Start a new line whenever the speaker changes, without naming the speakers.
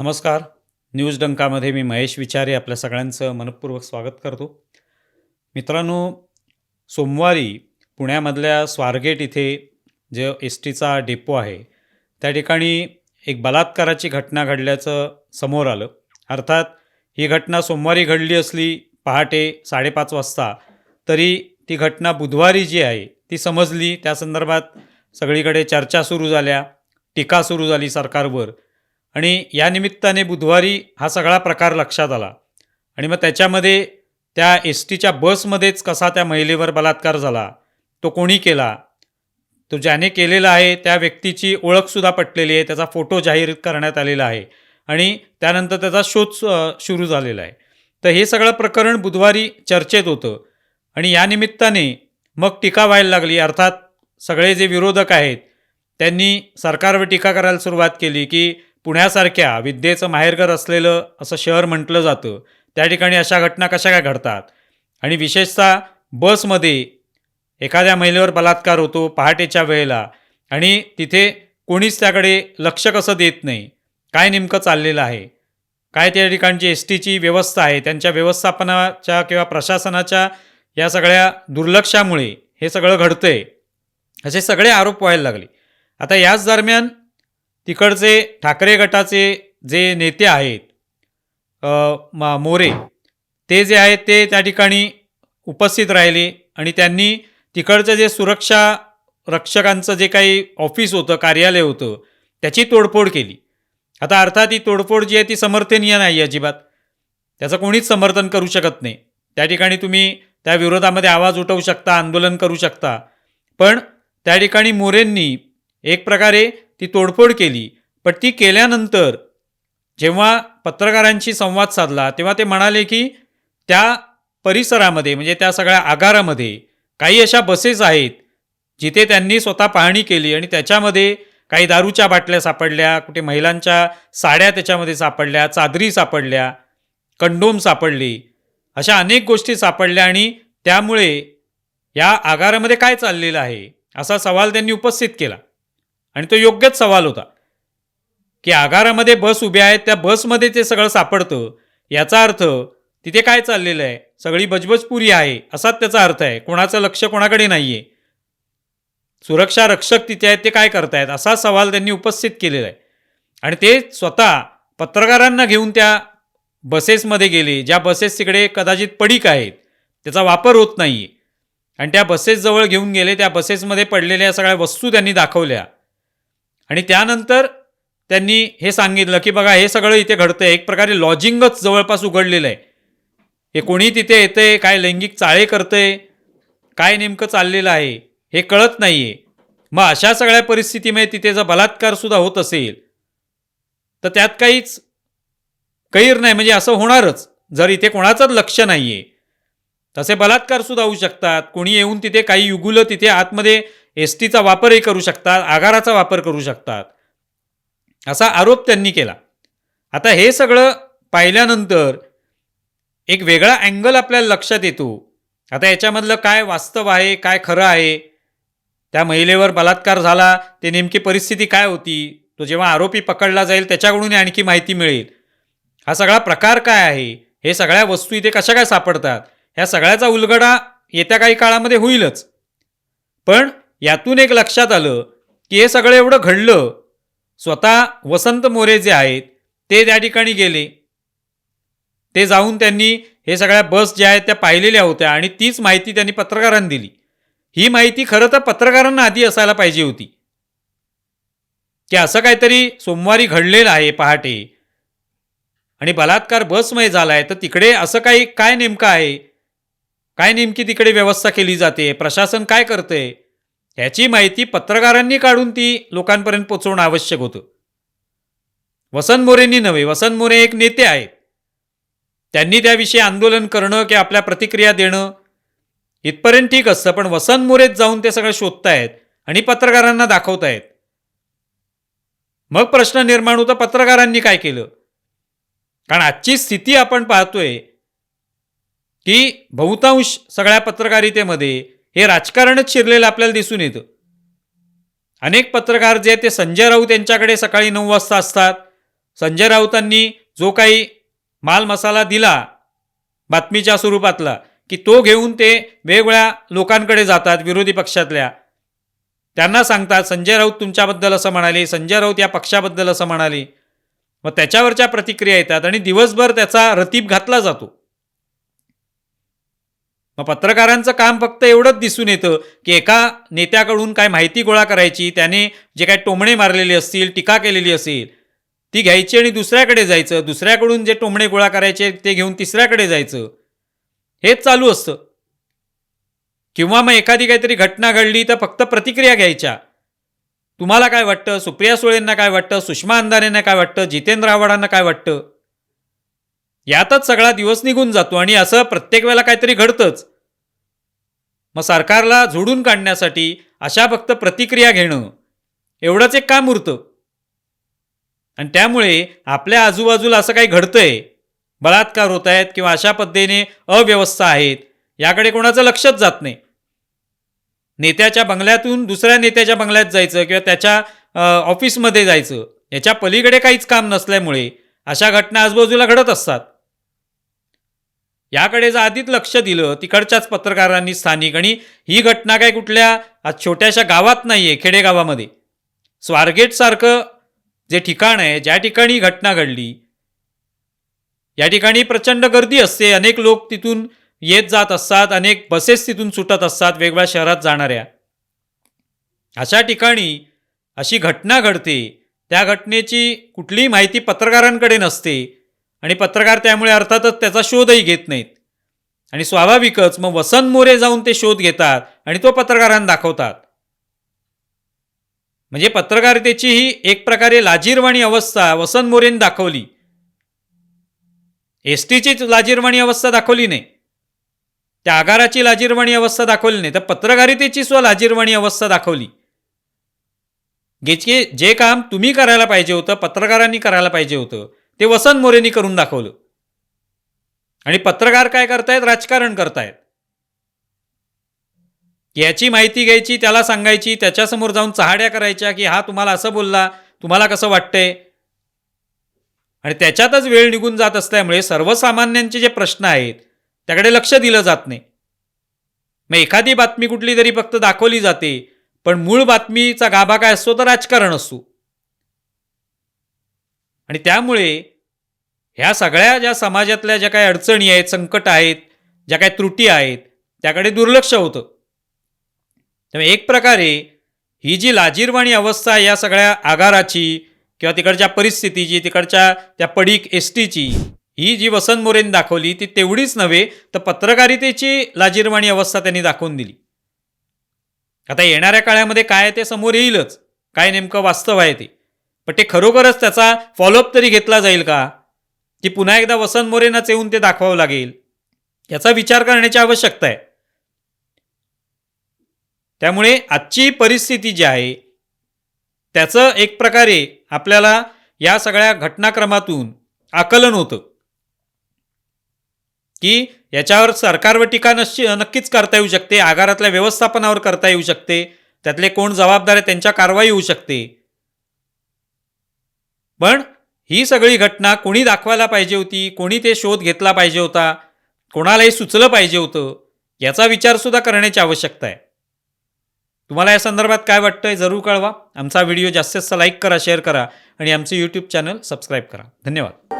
नमस्कार. न्यूज डंकामध्ये मी महेश विचारे आपल्या सगळ्यांचं मनपूर्वक स्वागत करतो. मित्रांनो सोमवारी पुण्यामधल्या स्वारगेट इथे जे एस टीचा डेपो आहे त्या ठिकाणी एक बलात्काराची घटना घडल्याचं समोर आलं. अर्थात ही घटना सोमवारी घडली असली पहाटे साडेपाच वाजता तरी ती घटना बुधवारी जी आहे ती समजली. त्या संदर्भात सगळीकडे चर्चा सुरू झाल्या टीका सुरू झाली सरकारवर. आणि या निमित्ताने बुधवारी हा सगळा प्रकार लक्षात आला. आणि मग त्याच्यामध्ये त्या एस टीच्या बसमध्येच कसा त्या महिलेवर बलात्कार झाला तो कोणी केला तो ज्याने केलेला आहे त्या व्यक्तीची ओळखसुद्धा पटलेली आहे त्याचा फोटो जाहीर करण्यात आलेला आहे आणि त्यानंतर त्याचा शोध सुरू झालेला आहे. तर हे सगळं प्रकरण बुधवारी चर्चेत होतं आणि या निमित्ताने मग टीका व्हायला लागली. अर्थात सगळे जे विरोधक आहेत त्यांनी सरकारवर टीका करायला सुरुवात केली की पुण्यासारख्या विद्येचं माहेरघर असलेलं असं शहर म्हटलं जातं. त्या ठिकाणी अशा घटना कशा काय घडतात? आणि विशेषतः बसमध्ये एखाद्या महिलेवर बलात्कार होतो पहाटेच्या वेळेला आणि तिथे कोणीच त्याकडे लक्ष कसं देत नाही. काय नेमकं चाललेलं आहे? काय त्या ठिकाणची एस टीची व्यवस्था आहे? त्यांच्या व्यवस्थापनाच्या किंवा प्रशासनाच्या या सगळ्या दुर्लक्षामुळे हे सगळं घडतंय. असे सगळे आरोप व्हायला लागले. आता याच दरम्यान तिकडचे ठाकरे गटाचे जे नेते आहेत मोरे ते जे आहेत ते त्या ठिकाणी उपस्थित राहिले आणि त्यांनी तिकडचं जे सुरक्षा रक्षकांचं जे काही ऑफिस होतं कार्यालय होतं त्याची तोडफोड केली. आता अर्थात ही तोडफोड जी आहे ती समर्थनीय नाही अजिबात. त्याचं कोणीच समर्थन करू शकत नाही. त्या ठिकाणी तुम्ही त्या विरोधामध्ये आवाज उठवू शकता आंदोलन करू शकता. पण त्या ठिकाणी मोरेंनी एक प्रकारे ती तोडफोड केली. पण ती केल्यानंतर जेव्हा पत्रकारांशी संवाद साधला तेव्हा ते म्हणाले की त्या परिसरामध्ये म्हणजे त्या सगळ्या आगारामध्ये काही अशा बसेस आहेत जिथे त्यांनी स्वतः पाहणी केली आणि त्याच्यामध्ये काही दारूच्या बाटल्या सापडल्या कुठे महिलांच्या साड्या त्याच्यामध्ये सापडल्या चादरी सापडल्या कंडोम सापडली अशा अनेक गोष्टी सापडल्या आणि त्यामुळे या आगारामध्ये काय चाललेलं आहे? असा सवाल त्यांनी उपस्थित केला. आणि तो योग्यच सवाल होता की आगारामध्ये बस उभ्या आहेत त्या बसमध्ये ते सगळं सापडतं याचा अर्थ तिथे काय चाललेलं आहे? सगळी बजबजपुरी आहे असाच त्याचा अर्थ आहे कोणाचं लक्ष कोणाकडे नाही आहे सुरक्षा रक्षक तिथे आहेत ते काय करतायत? असा सवाल त्यांनी उपस्थित केलेला आहे. आणि ते स्वतः पत्रकारांना घेऊन त्या बसेसमध्ये गेले ज्या बसेस तिकडे कदाचित पडीक आहेत त्याचा वापर होत नाही आहे आणि त्या बसेसजवळ घेऊन गेले त्या बसेसमध्ये पडलेल्या सगळ्या वस्तू त्यांनी दाखवल्या. आणि त्यानंतर त्यांनी हे सांगितलं की बघा हे सगळं इथे घडतं एक प्रकारे लॉजिंगच जवळपास उघडलेलं आहे. हे कोणी तिथे येते काय लैंगिक चाळे करतंय काय नेमकं चाललेलं आहे हे कळत नाही आहे मग अशा सगळ्या परिस्थितीमध्ये तिथे जर बलात्कारसुद्धा होत असेल तर त्यात काहीच कैर नाही. म्हणजे असं होणारच. जर इथे कोणाचंच लक्ष नाही आहे तसे बलात्कारसुद्धा होऊ शकतात. कोणी येऊन तिथे काही युगुलं तिथे आतमध्ये एस टीचा वापरही करू शकतात आगाराचा वापर करू शकतात. असा आरोप त्यांनी केला. आता हे सगळं पाहिल्यानंतर एक वेगळा अँगल आपल्याला लक्षात येतो. आता याच्यामधलं काय वास्तव आहे काय खरं आहे? त्या महिलेवर बलात्कार झाला ते नेमकी परिस्थिती काय होती? तो जेव्हा आरोपी पकडला जाईल त्याच्याकडून आणखी माहिती मिळेल. हा सगळा प्रकार काय आहे? हे सगळ्या वस्तू इथे कशा काय सापडतात? ह्या सगळ्याचा उलगडा येत्या काही काळामध्ये होईलच. पण यातून एक लक्षात आलं की हे सगळं एवढं घडलं. स्वतः वसंत मोरे जे आहेत ते त्या ठिकाणी गेले. ते जाऊन त्यांनी हे सगळ्या बस ज्या आहेत त्या पाहिलेल्या होत्या आणि तीच माहिती त्यांनी पत्रकारांना दिली. ही माहिती खरं तर पत्रकारांना आधी असायला पाहिजे होती. की असं काहीतरी सोमवारी घडलेलं आहे पहाटे. आणि बलात्कार बसमय झाला आहे तर तिकडे असं काही काय नेमकं आहे? काय नेमकी तिकडे व्यवस्था केली जाते? प्रशासन काय करतंय? ह्याची माहिती पत्रकारांनी काढून ती लोकांपर्यंत पोचवणं आवश्यक होतं. वसंत मोरेंनी नव्हे वसंत मोरे एक नेते आहेत. त्यांनी त्याविषयी आंदोलन करणं किंवा आपल्या प्रतिक्रिया देणं इथपर्यंत ठीक असतं पण वसंत मोरेत जाऊन ते सगळं शोधतायत आणि पत्रकारांना दाखवतायत. मग प्रश्न निर्माण होता पत्रकारांनी काय केलं? कारण आजची स्थिती आपण पाहतोय की बहुतांश सगळ्या पत्रकारितेमध्ये हे राजकारणच शिरलेलं आपल्याला दिसून येतं. अनेक पत्रकार जे आहेत ते संजय राऊत यांच्याकडे सकाळी नऊ वाजता असतात. संजय राऊतांनी जो काही माल मसाला दिला बातमीच्या स्वरूपातला की तो घेऊन ते वेगवेगळ्या लोकांकडे जातात विरोधी पक्षातल्या. त्यांना सांगतात संजय राऊत तुमच्याबद्दल असं म्हणाले संजय राऊत या पक्षाबद्दल असं म्हणाले. मग त्याच्यावरच्या प्रतिक्रिया येतात आणि दिवसभर त्याचा रतीब घातला जातो. मग पत्रकारांचं काम फक्त एवढंच दिसून येतं की एका नेत्याकडून काय माहिती गोळा करायची त्याने जे काय टोमणे मारलेले असतील टीका केलेली असेल ती घ्यायची आणि दुसऱ्याकडे जायचं. दुसऱ्याकडून जे टोमणे गोळा करायचे ते घेऊन तिसऱ्याकडे जायचं. हेच चालू असतं. किंवा मग एखादी काहीतरी घटना घडली तर फक्त प्रतिक्रिया घ्यायच्या. तुम्हाला काय वाटतं? सुप्रिया सुळेंना काय वाटतं? सुषमा अंधारेंना काय वाटतं? जितेंद्र आव्हाडांना काय वाटतं? यातच सगळा दिवस निघून जातो आणि असं प्रत्येक वेळेला काहीतरी घडतंच. मग सरकारला झोडून काढण्यासाठी अशा फक्त प्रतिक्रिया घेणं एवढंच एक काम उरतं. आणि त्यामुळे आपल्या आजूबाजूला असं काही घडतंय बलात्कार होत आहेत किंवा अशा पद्धतीने अव्यवस्था आहेत याकडे कोणाचं लक्षच जात नाही. नेत्याच्या बंगल्यातून दुसऱ्या नेत्याच्या बंगल्यात जायचं किंवा त्याच्या ऑफिसमध्ये जायचं याच्या पलीकडे काहीच काम नसल्यामुळे अशा घटना आजूबाजूला घडत असतात. याकडे जर आधीच लक्ष दिलं तिकडच्याच पत्रकारांनी स्थानिक आणि ही घटना काय कुठल्या? आज छोट्याशा गावात नाही आहे खेडेगावामध्ये. स्वारगेटसारखं जे ठिकाण आहे ज्या ठिकाणी घटना घडली या ठिकाणी प्रचंड गर्दी असते. अनेक लोक तिथून येत जात असतात अनेक बसेस तिथून सुटत असतात वेगवेगळ्या शहरात जाणाऱ्या. अशा ठिकाणी अशी घटना घडते. त्या घटनेची कुठलीही माहिती पत्रकारांकडे नसते. आणि पत्रकार त्यामुळे अर्थातच त्याचा शोधही घेत नाहीत. आणि स्वाभाविकच मग वसंत मोरे जाऊन ते शोध घेतात आणि तो पत्रकारांना दाखवतात. म्हणजे पत्रकारितेची ही एक प्रकारे लाजीरवाणी अवस्था वसंत मोरेंनी दाखवली. एस टीचीच लाजीरवाणी अवस्था दाखवली नाही. त्या आगाराची लाजीरवाणी अवस्था दाखवली नाही. तर पत्रकारितेची सुद्धा लाजीरवाणी अवस्था दाखवली. जे जे काम तुम्ही करायला पाहिजे होतं पत्रकारांनी करायला पाहिजे होतं ते वसंत मोरेनी करून दाखवलं. आणि पत्रकार काय करतायत? राजकारण करतायत. याची माहिती घ्यायची त्याला सांगायची त्याच्यासमोर जाऊन चहाड्या करायच्या की हा तुम्हाला असं बोलला तुम्हाला कसं वाटतंय? आणि त्याच्यातच वेळ निघून जात असल्यामुळे सर्वसामान्यांचे जे प्रश्न आहेत त्याकडे लक्ष दिलं जात नाही. मग एखादी बातमी कुठली तरी फक्त दाखवली जाते पण मूळ बातमीचा गाभा काय असतो तर राजकारण असतो. आणि त्यामुळे ह्या सगळ्या ज्या समाजातल्या ज्या काही अडचणी आहेत संकट आहेत ज्या काही त्रुटी आहेत त्याकडे दुर्लक्ष होतं. त्यामुळे एक प्रकारे ही जी लाजीरवाणी अवस्था या सगळ्या आगाराची किंवा तिकडच्या परिस्थितीची तिकडच्या त्या पडीक एस टीची ही जी वसंत मोरेन दाखवली ती तेवढीच नव्हे तर पत्रकारितेची लाजीरवाणी अवस्था त्यांनी दाखवून दिली. आता येणाऱ्या काळामध्ये काय आहे ते समोर येईलच. काय नेमकं वास्तव आहे ते? पण ते खरोखरच त्याचा फॉलोअप तरी घेतला जाईल का? की पुन्हा एकदा वसंत मोरेंनाच येऊन ते दाखवावं लागेल? याचा विचार करण्याची आवश्यकता आहे. त्यामुळे आजची परिस्थिती जी आहे त्याचं एक प्रकारे आपल्याला या सगळ्या घटनाक्रमातून आकलन होतं. की याच्यावर सरकारवर टीका नशी नक्कीच करता येऊ शकते आगारातल्या व्यवस्थापनावर करता येऊ शकते त्यातले कोण जबाबदार आहे त्यांच्या कारवाई होऊ शकते. पण ही सगळी घटना कोणी दाखवायला पाहिजे होती? कोणी ते शोध घेतला पाहिजे होता? कोणालाही सुचलं पाहिजे होतं? याचा विचारसुद्धा करण्याची आवश्यकता आहे. तुम्हाला या संदर्भात काय वाटतंय जरूर कळवा. आमचा व्हिडिओ जास्तीत जास्त लाईक करा शेअर करा आणि आमचं यूट्यूब चॅनल सबस्क्राईब करा. धन्यवाद.